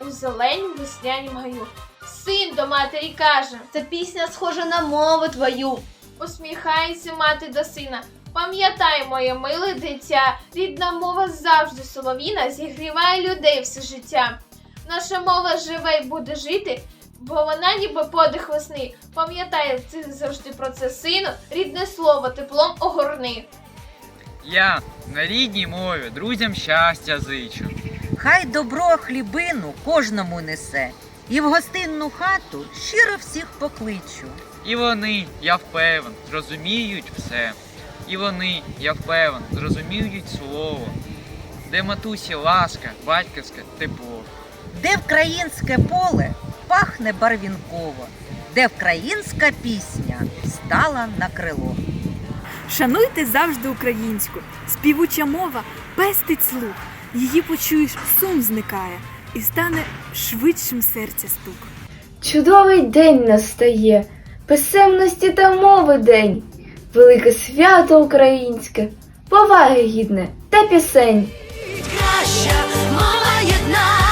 в зелені веснянім гаю. Син до матері каже, Це пісня схожа на мову твою. усміхається мати до сина. Пам'ятай, моє миле дитя, рідна мова завжди соловіна зігріває людей все життя. Наша мова живе й буде жити, бо вона ніби подих весни. Пам'ятай ти завжди про це, сину, рідне слово теплом огорни. Я на рідній мові друзям щастя зичу. Хай добро хлібину кожному несе, і в гостинну хату щиро всіх покличу. І вони, я впевнен, зрозуміють все. І вони, я впевнен, зрозуміють слово. Де матусі ласка, батьківське тепло. Де вкраїнське поле пахне барвінково, де вкраїнська пісня стала на крило. Шануйте завжди українську. Співуча мова пестить слух. Її почуєш, сум зникає, і стане швидшим серця стук. Чудовий день настає, писемності та мови день, велике свято українське, поваги гідне та пісень. краща мова єдна.